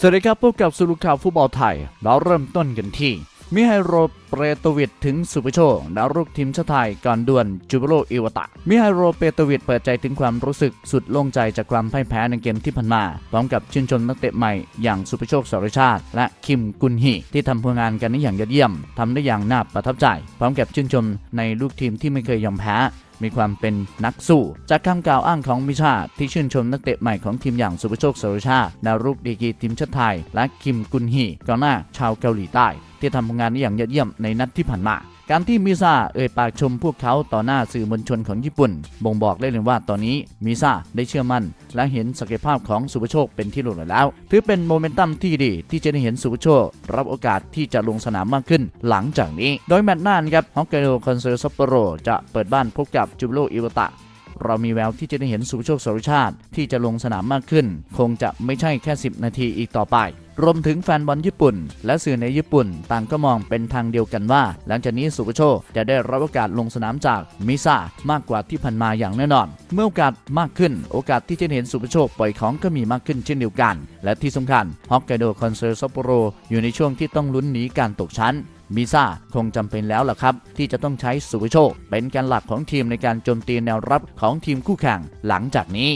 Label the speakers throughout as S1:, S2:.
S1: สวัสดีครับพบกับสุรุข่าวฟุตบอลไทย เราเริ่มต้นกันที่ มิไฮโรเปโตวิดถึงสุภโชคดาวรุกทีมชาติไทยก่อนด่วนจูเบโรอิวตะ มิไฮโรเปโตวิดเปิดใจถึงความรู้สึกสุดโล่งใจจากความพ่ายแพ้ในเกมที่ผ่านมา พร้อมกับชื่นชมนักเตะใหม่อย่างสุภโชคสารชาติ และคิมกุนฮีที่ทำผลงานกันได้อย่างยอดเยี่ยมทำได้อย่างน่าประทับใจ พร้อมกับชื่นชมในลูกทีมที่ไม่เคยยอมแพ้ มีความเป็นนักสู้ จากคำกล่าวอ้างของมิชาที่ชื่นชมนักเตะใหม่ของทีมอย่างสุภโชคสารชาดาวรุกดีกีทีมชาติไทย และคิมกุนฮีกองหน้าชาวเกาหลีใต้ ที่ทำผลงานได้อย่างยอดเยี่ยมในนัดที่ผ่านมา การที่มิซาเอ่ยปากชมพวกเขาต่อหน้าสื่อมวลชนของญี่ปุ่น บ่งบอกได้เลยว่าตอนนี้มิซาได้เชื่อมั่น และเห็นศักยภาพของสุภโชคเป็นที่รู้แล้ว ถือเป็นโมเมนตัมที่ดี ที่จะได้เห็นสุภโชครับโอกาสที่จะลงสนามมากขึ้นหลังจากนี้ โดยแมตช์หน้านครับฮอกไกโดคอนเซิร์ตซัปโปโรจะเปิดบ้านพบกับจูบโรอิวตะเรามีแววที่จะได้เห็นสุภโชคสรุชาติที่จะลงสนามมากขึ้น คงจะไม่ใช่แค่ 10 นาทีอีกต่อไป รวมถึงแฟนบอลญี่ปุ่น และสื่อในญี่ปุ่น ต่างก็มองเป็นทางเดียวกันว่า หลังจากนี้สุภโชจะได้รับโอกาสลงสนามจากมิซามากกว่าที่ผ่านมาอย่างแน่นอน เมื่อโอกาสมากขึ้น โอกาสที่จะเห็นสุภโชปล่อยของก็มีมากขึ้นเช่นเดียวกัน และที่สำคัญฮอกไกโดคอนเซิร์ซัปโปโรอยู่ในช่วงที่ต้องลุ้นหนีการตกชั้นมิซ่าคงจำเป็นแล้วล่ะครับ ที่จะต้องใช้สุภโชค เป็นแการหลักของทีมในการโจมตีแนวรับของทีมคู่แข่งหลังจากนี้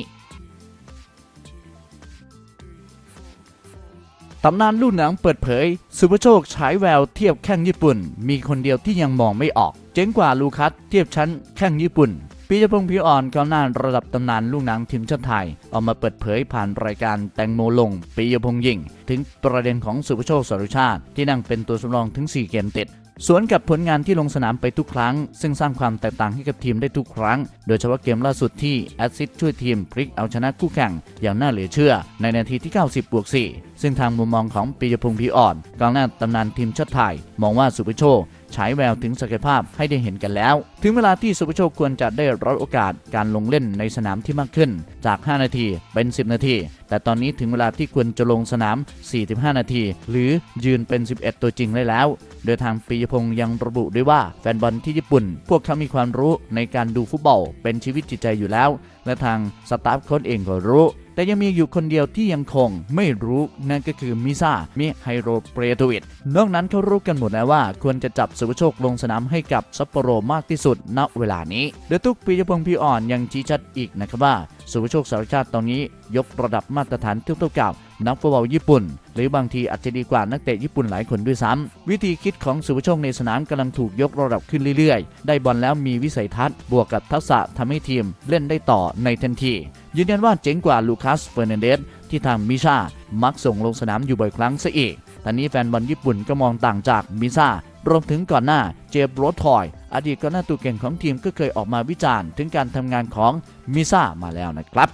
S1: ตำนานลู่หนังเปิดเผย สุภโชคฉายแววเทียบแข้งญี่ปุ่น มีคนเดียวที่ยังมองไม่ออก เจ๋งกว่าลูคัสเทียบชั้นแข้งญี่ปุ่นปียพงศ์ผิวอ่อนก้าวหน้าระดับตำนานลูกหนังทีมชาติไทย ออกมาเปิดเผยผ่านรายการแตงโมลงปียพงศ์ยิงถึงประเด็นของสุภโชคสรุชาติ ที่นั่งเป็นตัวสำรองถึง 4 เกมติด สวนกับผลงานที่ลงสนามไปทุกครั้ง ซึ่งสร้างความแตกต่างให้กับทีมได้ทุกครั้ง โดยเฉพาะเกมล่าสุดที่แอซซิดช่วยทีมพลิกเอาชนะคู่แข่งอย่างน่าเหลือเชื่อ ในนาทีที่ 90บวก4ซึ่งทางมุมมองของปียพงศ์พีอ่อนกองหน้าตำนานทีมชาติไทย มองว่าสุภโชคฉายแววถึงศักยภาพให้ได้เห็นกันแล้ว ถึงเวลาที่สุภโชคควรจะได้รับโอกาสการลงเล่นในสนามที่มากขึ้น จาก 5 นาทีเป็น 10 นาที แต่ตอนนี้ถึงเวลาที่ควรจะลงสนาม 45 นาที หรือยืนเป็น 11 ตัวจริงได้แล้ว โดยทางปียพงศ์ยังระบุด้วยว่าแฟนบอลที่ญี่ปุ่น พวกเขามีความรู้ในการดูฟุตบอล เป็นชีวิตจิตใจอยู่แล้ว และทางสตาฟโค้ชเองก็รู้แต่ยังมีอยู่คนเดียวที่ยังคงไม่รู้นั่นก็คือมิซามิไฮโรเปรโตวิดนอกนั้นเขารู้กันหมดแล้วว่า ควรจะจับสุภโชคลงสนามให้กับซัปโปโรมากที่สุดณเวลานี้โดยทุกปียพงศ์พี่อ่อนยังชี้ชัดอีกนะครับว่า สุภโชคสารชาติตอนนี้ยกระดับมาตรฐานเทียบเท่ากับ นักฟุตบอลญี่ปุ่น หรือบางทีอาจจะดีกว่านักเตะญี่ปุ่นหลายคนด้วยซ้ำวิธีคิดของสุภโชคในสนามกำลังถูกยกระดับขึ้นเรื่อยๆ ได้บอลแล้วมีวิสัยทัศน์บวกกับทักษะทำให้ทีมเล่นได้ต่อในทันทียืนยันว่าเจ๋งกว่าลูคัสเฟอร์นันเดสที่ทางมิชา มักส่งลงสนามอยู่บ่อยครั้งซะอีกตอนนี้แฟนบอลญี่ปุ่นก็มองต่างจากมิซารวมถึงก่อนหน้าเจฟโรทอย อดีตกองหน้าตัวเก่งของทีมก็เคยออกมาวิจารณ์ ถึงการทำงานของมิซามาแล้วนะครับ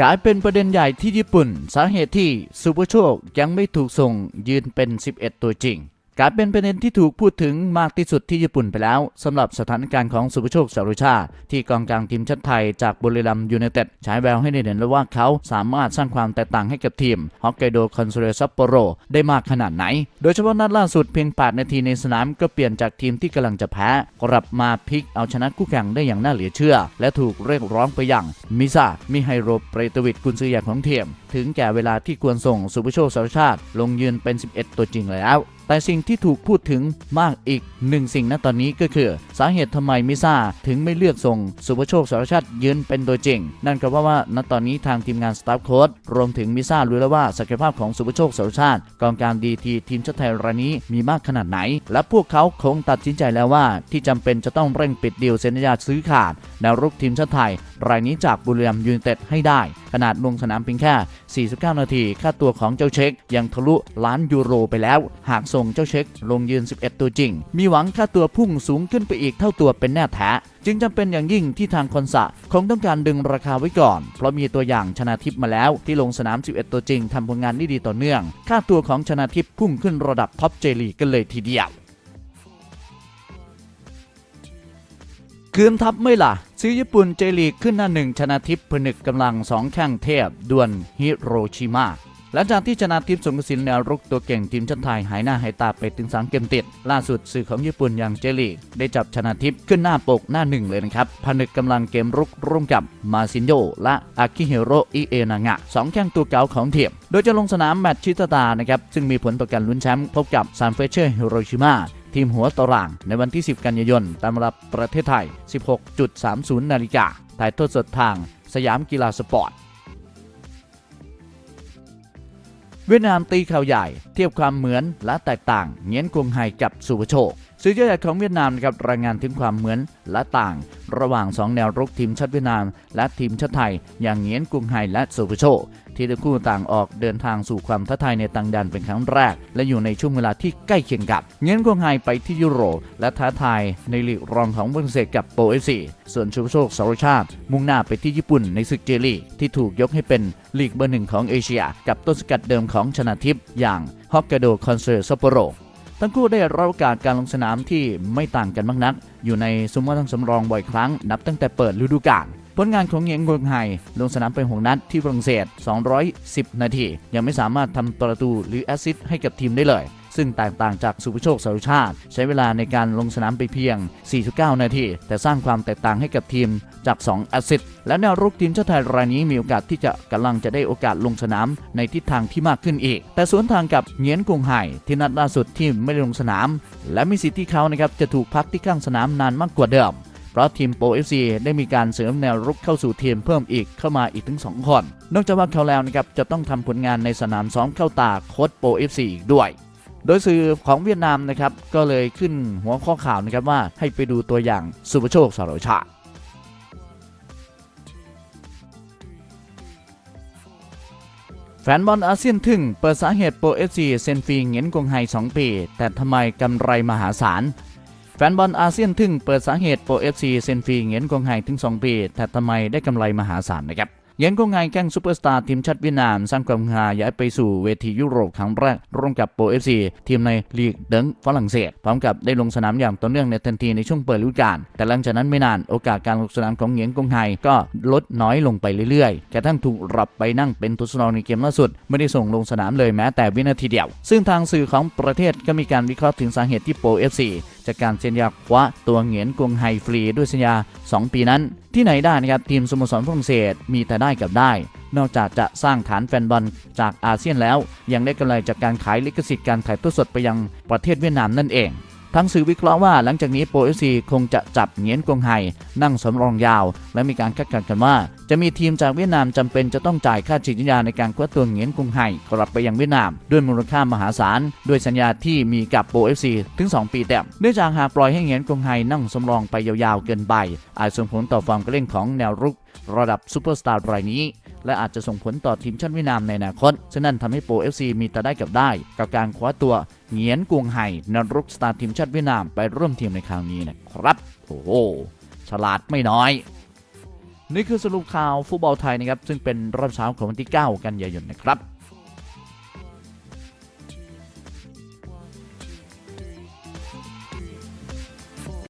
S1: กลายเป็นประเด็นใหญ่ที่ญี่ปุ่น สาเหตุที่ซูเปอร์โชคยังไม่ถูกส่งยืนเป็น 11 ตัวจริง กลายเป็นประเด็นที่ถูกพูดถึงมากที่สุดที่ญี่ปุ่นไปแล้วสำหรับสถานการณ์ของสุภโชคสารุชา ที่กองกลางทีมชาติไทยจากบุรีรัมย์ยูไนเต็ดฉายแววให้ได้เห็นแล้วว่าเขาสามารถสร้างความแตกต่างให้กับทีมฮอกไกโดคอนโซเลซัปโปโรได้มากขนาดไหน โดยเฉพาะนัดล่าสุดเพียง 8 นาทีในสนามก็เปลี่ยนจากทีมที่กำลังจะแพ้กลับมาพลิกเอาชนะคู่แข่งได้อย่างน่าเหลือเชื่อ และถูกเรียกร้องไปอย่างมิซามิไฮโรเปรตวิดกุนซือใหญ่ของทีมถึงแก่เวลาที่ควรส่งสุภโชคสารุชาติลงยืนเป็น 11 ตัวจริงแล้ว แต่สิ่งที่ถูกพูดถึงมากอีกหนึ่งสิ่งณตอนนี้ก็คือ สาเหตุทำไมมิซ่าถึงไม่เลือกส่งสุภโชคสารชาติยืนเป็นตัวจริง นั่นก็เพราะว่าณตอนนี้ทางทีมงานสตาฟโค้ดรวมถึงมิซ่ารู้แล้วว่าศักยภาพของสุภโชคสารชาติกองการดีทีทีมชาติไทยรายนี้มีมากขนาดไหน และพวกเขาคงตัดสินใจแล้วว่า ที่จำเป็นจะต้องเร่งปิดดีลเซ็นสัญญาซื้อขาดแนวรุกทีมชาติไทย รายนี้จากบุรีรัมย์ยูนเต็ดให้ได้ ขนาดลงสนามเพียงแค่ 49 นาที ค่าตัวของเจ้าเช็คยังทะลุล้านยูโรไปแล้ว หากส่งเจ้าเช็คลงยืน 11 ตัวจริง มีหวังค่าตัวพุ่งสูงขึ้นไปอีกเท่าตัวเป็นแน่แท้จึงจำเป็นอย่างยิ่งที่ทางคอนสะคงต้องการดึงราคาไว้ก่อน เพราะมีตัวอย่างชนะทิพมาแล้วที่ลงสนาม 11 ตัวจริงทำผลงานได้ดีต่อเนื่อง ค่าตัวของชนะทิพพุ่งขึ้นระดับท็อปเจลีกันเลยทีเดียวคืนทับไม่ล่ะ ซื้อญี่ปุ่นเจลีกขึ้นหน้าหนึ่งชนะทิพย์ผนึกกำลังสองแข้งเทพด่วนฮิโรชิมา หลังจากที่ชนะทิพย์สงกระสินแนวรุกตัวเก่งทีมชาติไทยหายหน้าหายตาไปถึงสามเกมติด ล่าสุดสื่อของญี่ปุ่นอย่างเจลีได้จับชนะทิพย์ขึ้นหน้าปกหน้าหนึ่งเลยนะครับผนึกกำลังเกมรุกร่วมกับมาซินโยและอากิเฮโรอิเอนางะสองแข้งตัวเก่าของทีมโดยจะลงสนามแมตช์ชิตาตานะครับซึ่งมีผลต่อการลุ้นแชมป์พบกับซานเฟเชอร์ฮิโรชิมาทีมหัวตารางในวันที่ 10 กันยายนตามเวลาประเทศไทย 16.30 นาฬิกาถ่ายทอดสดทางสยามกีฬาสปอร์ต เวียดนามตีข่าวใหญ่ เทียบความเหมือนและแตกต่างเงียนกวงไฮกับสุวโชค สื่อใหญ่ของเวียดนามนะครับรายงานถึงความเหมือนและต่าง ระหว่าง 2 แนวรุกทีมชาติเวียดนาม และทีมชาติไทย อย่างเงียนกวงไฮและสุภโชคที่ทั้งคู่ต่างออกเดินทางสู่ความท้าทายในต่างแดนเป็นครั้งแรก และอยู่ในช่วงเวลาที่ใกล้เคียงกับ เงียนกวงไฮไปที่ยุโรปและท้าทายในลีกรองของฝรั่งเศสกับโปเอซีส่วนสุภโชคสารชาติ มุ่งหน้าไปที่ญี่ปุ่นในศึกเจลีที่ถูกยกให้เป็นลีกเบอร์หนึ่งของเอเชีย กับต้นสกัดเดิมของชนะทิพย์อย่างฮอกไกโดคอนเซอร์ซัปโปโร ทั้งคู่ได้รับโอกาสการลงสนามที่ไม่ต่างกันมากนัก อยู่ในซุ้มว่าทั้งสำรองบ่อยครั้ง นับตั้งแต่เปิดฤดูกาลผลงานของเหงียงกวงไฮลงสนามไปหกนัดที่ฝรั่งเศส 210 นาที ยังไม่สามารถทำประตูหรือแอสซิสต์ให้กับทีมได้เลย ซึ่งแตกต่างจากสุภโชคสารุชาติ ใช้เวลาในการลงสนามไปเพียง 49 นาที แต่สร้างความแตกต่างให้กับทีมจาก 2 แอสซิสต์และแนวรุกทีมชาติไทยรายนี้มีโอกาสที่จะกำลังจะได้โอกาสลงสนามในทิศทางที่มากขึ้นอีก แต่สวนทางกับเหงียนกงไฮที่นัดล่าสุดที่ไม่ได้ลงสนาม และมีสิทธิ์ที่เขานะครับจะถูกพักที่ข้างสนามนานมากกว่าเดิมเพราะทีมโปร FC ได้มีการเสริมแนวรุกเข้าสู่ทีมเพิ่มอีกเข้ามาอีกถึง 2 คน นอกจากว่าเขาแล้วนะครับจะต้องทำผลงานในสนามซ้อมเข้าตาโค้ชโปร FC อีกด้วย โดยสื่อของเวียดนามนะครับก็เลยขึ้นหัวข้อข่าวนะครับว่าให้ไปดูตัวอย่างสุภโชคสารชาติแฟนบอลอาเซียนทึ่งเปิดสาเหตุโปรเอฟซีเซนฟีเงียนกงไฮ2ปี แต่ทำไมกำไรมหาศาลแฟนบอลอาเซียนทึ่งเปิดสาเหตุโปรเอฟซีเซนฟีเงียนกงไฮถึง 2 ปี แต่ทำไมได้กำไรมหาศาลนะครับ เงียนกงไฮแข้งซูเปอร์สตาร์ทีมชาติเวียดนามสร้างความฮือฮาย้ายไปสู่เวทียุโรปครั้งแรกร่วมกับโปรเอฟซีทีมในลีกเดิงฝรั่งเศส พร้อมกับได้ลงสนามอย่างต่อเนื่องในทันทีในช่วงเปิดฤดูกาลแต่หลังจากนั้นไม่นานโอกาสการลงสนามของเหงียนกงไฮก็ลดน้อยลงไปเรื่อยๆกระทั่งถูกรับไปนั่งเป็นตัวสำรองในเกมล่าสุด ไม่ได้ส่งลงสนามเลยแม้แต่วินาทีเดียว ซึ่งทางสื่อของประเทศก็มีการวิเคราะห์ถึงสาเหตุที่โปรเอฟซีจากการเซ็นยาคว้าตัวเหงียนกงไฮฟรีด้วยสัญญา 2 ปีนั้น ที่ไหนได้นะครับทีมสโมสรฝรั่งเศสมีแต่ได้กับได้ นอกจากจะสร้างฐานแฟนบอลจากอาเซียนแล้ว ยังได้กำไรจากการขายลิขสิทธิ์การถ่ายทอดสดไปยังประเทศเวียดนามนั่นเอง ทั้งสื่อวิเคราะห์ว่าหลังจากนี้โปรเอฟซีคงจะจับเหงียนกงไฮนั่งสำรองยาว และมีการคาดการณ์กันว่า จะมีทีมจากเวียดนามจำเป็นจะต้องจ่ายค่าฉีดยาในการคว้าตัวเหงียนกงไฮกลับไปยังเวียดนาม ด้วยมูลค่ามหาศาลด้วยสัญญาที่มีกับโปรเอฟซีถึง 2 ปีเต็มเนื่องจากหากปล่อยให้เหงียนกงไฮนั่งสำรองไปยาวๆเกินไปอาจส่งผลต่อความกระเล่นของแนวรุกระดับซูเปอร์สตาร์รายนี้ และอาจจะส่งผลต่อทีมชาติเวียดนามในอนาคต ฉะนั้นทำให้โปรเอฟซีมีแต่ได้กับได้ กับการคว้าตัวเหงียนกวงไห่นรุกสตาร์ทีมชาติเวียดนามไปร่วมทีมในครั้งนี้นะครับ โอ้โหฉลาดไม่น้อย นี่คือสรุปข่าวฟุตบอลไทยนะครับซึ่งเป็นรอบเช้าของวันที่ 9 กันยายนนะครับ